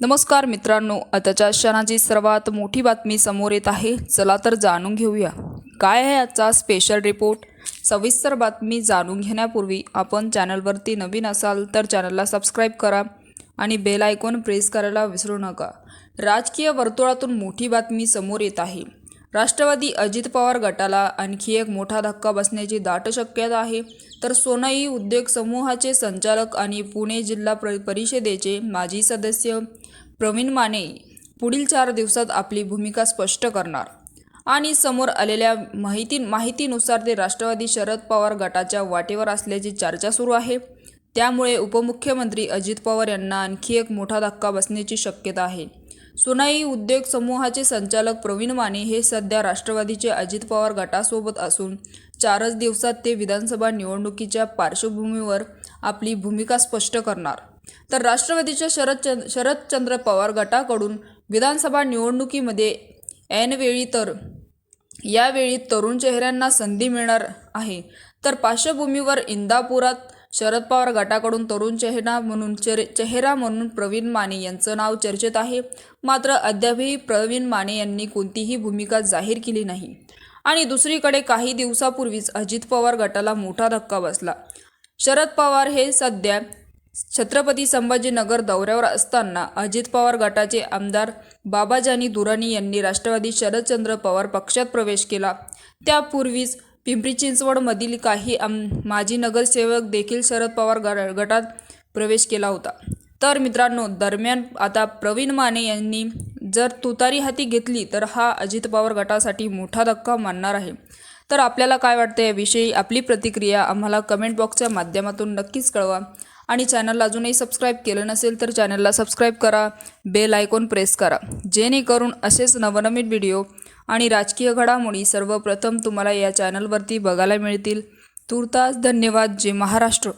नमस्कार मित्रांनो आताच्या क्षणाची सर्वात मोठी बातमी समोर येत आहे. चला तर जाणून घेऊया. काय आहे आजचा स्पेशल रिपोर्ट सविस्तर बातमी जाणून घेण्यापूर्वी आपण चॅनलवरती नवीन असाल तर चॅनलला सबस्क्राईब करा आणि बेल आयकॉन प्रेस करायला विसरू नका. राजकीय वर्तुळातून मोठी बातमी समोर येत आहे. राष्ट्रवादी अजित पवार गटाला आणखी एक मोठा धक्का बसण्याची दाट शक्यता आहे. तर सोनाई उद्योग समूहाचे संचालक आणि पुणे जिल्हा प्र परिषदेचे माजी सदस्य प्रवीण माने पुढील चार दिवसात आपली भूमिका स्पष्ट करणार. आणि समोर आलेल्या माहिती माहितीनुसार ते राष्ट्रवादी शरद पवार गटाच्या वाटेवर असल्याची चर्चा सुरू आहे. त्यामुळे उपमुख्यमंत्री अजित पवार यांना आणखी एक मोठा धक्का बसण्याची शक्यता आहे. सोनाई उद्योग समूहाचे संचालक प्रवीण माने हे सध्या राष्ट्रवादीचे अजित पवार गटासोबत असून चारच दिवसात ते विधानसभा निवडणुकीच्या पार्श्वभूमीवर आपली भूमिका स्पष्ट करणार. तर राष्ट्रवादीच्या शरद शरदचंद्र पवार गटाकडून विधानसभा निवडणुकीमध्ये ऐनवेळी तर यावेळी तरुण चेहऱ्यांना संधी मिळणार आहे. तर पार्श्वभूमीवर इंदापुरात शरद पवार गटाकडून तरुण चेहरा म्हणून चेर चेहरा म्हणून प्रवीण माने यांचं नाव चर्चेत आहे. मात्र अद्यापही प्रवीण माने यांनी कोणतीही भूमिका जाहीर केली नाही. आणि दुसरीकडे काही दिवसापूर्वीच अजित पवार गटाला मोठा धक्का बसला. शरद पवार हे सध्या छत्रपती संभाजीनगर दौऱ्यावर असताना अजित पवार गटाचे आमदार बाबाजानी दुरानी यांनी राष्ट्रवादी शरदचंद्र पवार पक्षात प्रवेश केला. त्यापूर्वीच पिंपरी चिंचवडमधील काही आम माजी नगरसेवक देखील शरद पवार ग- गटात प्रवेश केला होता. तर मित्रांनो दरम्यान आता प्रवीण माने यांनी जर तुतारी हाती घेतली तर हा अजित पवार गटासाठी मोठा धक्का मानणार आहे. तर आपल्याला काय वाटतं याविषयी आपली प्रतिक्रिया आम्हाला कमेंट बॉक्सच्या माध्यमातून नक्कीच कळवा. आणि चॅनलला अजूनही सबस्क्राईब केलं नसेल तर चॅनलला सबस्क्राईब करा. बेल आयकॉन प्रेस करा. जेणेकरून असेच नवनवीन व्हिडिओ आणि राजकीय घडामोडी सर्वप्रथम तुम्हाला या चॅनलवरती बघायला मिळतील. तुर्तास धन्यवाद. जे महाराष्ट्र.